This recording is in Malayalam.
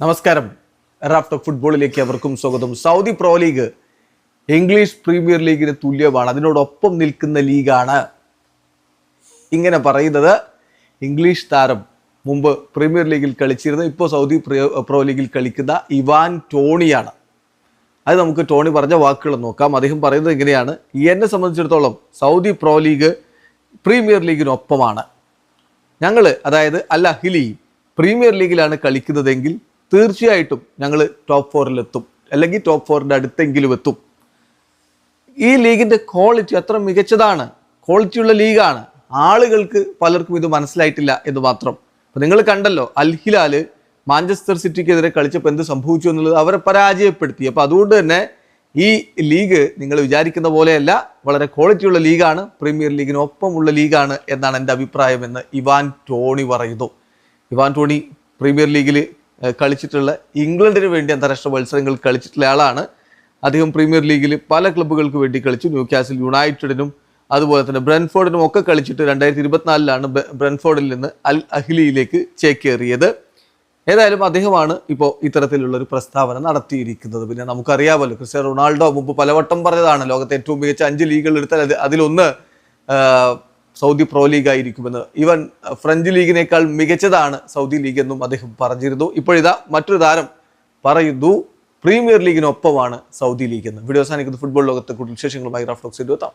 നമസ്കാരം. റാഫ്റ്റ് ഓഫ് ഫുട്ബോളിലേക്ക് അവർക്കും സ്വാഗതം. Saudi Pro League English Premier ലീഗിന് തുല്യമാണ്. അതിനോടൊപ്പം നിൽക്കുന്ന ലീഗാണ് ഇങ്ങനെ പറയുന്നത്. ഇംഗ്ലീഷ് താരം മുമ്പ് പ്രീമിയർ ലീഗിൽ കളിച്ചിരുന്ന ഇപ്പോൾ സൗദി പ്രോ ലീഗിൽ കളിക്കുന്ന ഇവാൻ ടോണിയാണ്. അത് നമുക്ക് ടോണി പറഞ്ഞ വാക്കുകൾ നോക്കാം. അദ്ദേഹം പറയുന്നത് ഇങ്ങനെയാണ്. എന്നെ സംബന്ധിച്ചിടത്തോളം സൗദി പ്രോ ലീഗ് പ്രീമിയർ ലീഗിനൊപ്പമാണ് ഞങ്ങൾ അതായത് അല്ല ഹിലി പ്രീമിയർ ലീഗിലാണ് കളിക്കുന്നതെങ്കിൽ തീർച്ചയായിട്ടും ഞങ്ങൾ ടോപ്പ് ഫോറിലെത്തും അല്ലെങ്കിൽ ടോപ്പ് ഫോറിന്റെ അടുത്തെങ്കിലും എത്തും. ഈ ലീഗിന്റെ ക്വാളിറ്റി അത്ര മികച്ചതാണ്. ക്വാളിറ്റിയുള്ള ലീഗാണ്. ആളുകൾക്ക് പലർക്കും ഇത് മനസ്സിലായിട്ടില്ല എന്ന് മാത്രം. അപ്പം നിങ്ങൾ കണ്ടല്ലോ അൽ ഹിലാൽ മാഞ്ചസ്റ്റർ സിറ്റിക്കെതിരെ കളിച്ചപ്പോൾ എന്ത് സംഭവിച്ചു എന്നുള്ളത് അവരെ പരാജയപ്പെടുത്തി. അപ്പോൾ അതുകൊണ്ട് തന്നെ ഈ ലീഗ് നിങ്ങൾ വിചാരിക്കുന്ന പോലെയല്ല വളരെ ക്വാളിറ്റിയുള്ള ലീഗാണ് പ്രീമിയർ ലീഗിന് ഒപ്പമുള്ള ലീഗാണ് എന്നാണ് എന്റെ അഭിപ്രായം എന്ന് ഇവാൻ ടോണി പറയുന്നു. ഇവാൻ ടോണി പ്രീമിയർ ലീഗിൽ കളിച്ചിട്ടുള്ള ഇംഗ്ലണ്ടിന് വേണ്ടി അന്താരാഷ്ട്ര മത്സരങ്ങൾ കളിച്ചിട്ടുള്ള ആളാണ്. അദ്ദേഹം പ്രീമിയർ ലീഗിൽ പല ക്ലബ്ബുകൾക്ക് വേണ്ടി കളിച്ചു. ന്യൂ കാസിൽ യുണൈറ്റഡിനും അതുപോലെ തന്നെ ബ്രൻഫോർഡിനും ഒക്കെ കളിച്ചിട്ട് രണ്ടായിരത്തി ഇരുപത്തിനാലിലാണ് ബ്രൻഫോർഡിൽ നിന്ന് അൽ അഹ്ലിയിലേക്ക് ചേക്കേറിയത്. ഏതായാലും അദ്ദേഹമാണ് ഇപ്പോൾ ഇത്തരത്തിലുള്ള ഒരു പ്രസ്താവന നടത്തിയിരിക്കുന്നത്. പിന്നെ നമുക്കറിയാമല്ലോ ക്രിസ്ത്യാനോ റൊണാൾഡോ മുമ്പ് പലവട്ടം പറഞ്ഞതാണ് ലോകത്തെ ഏറ്റവും മികച്ച അഞ്ച് ലീഗുകൾ എടുത്താൽ അത് അതിലൊന്ന് സൗദി പ്രോ ലീഗ് ആയിരിക്കുമെന്ന്. ഈവൻ ഫ്രഞ്ച് ലീഗിനേക്കാൾ മികച്ചതാണ് സൗദി ലീഗ് എന്നും അദ്ദേഹം പറഞ്ഞിരുന്നു. ഇപ്പോഴിതാ മറ്റൊരു താരം പറയുന്നു പ്രീമിയർ ലീഗിനൊപ്പമാണ് സൗദി ലീഗ് എന്ന്. വീഡിയോ അവസാനിക്കുന്ന. ഫുട്ബോൾ ലോകത്തെ കൂടുതൽ വിശേഷങ്ങളുമായി റാഫ്റ്റോക്സ് എത്താം.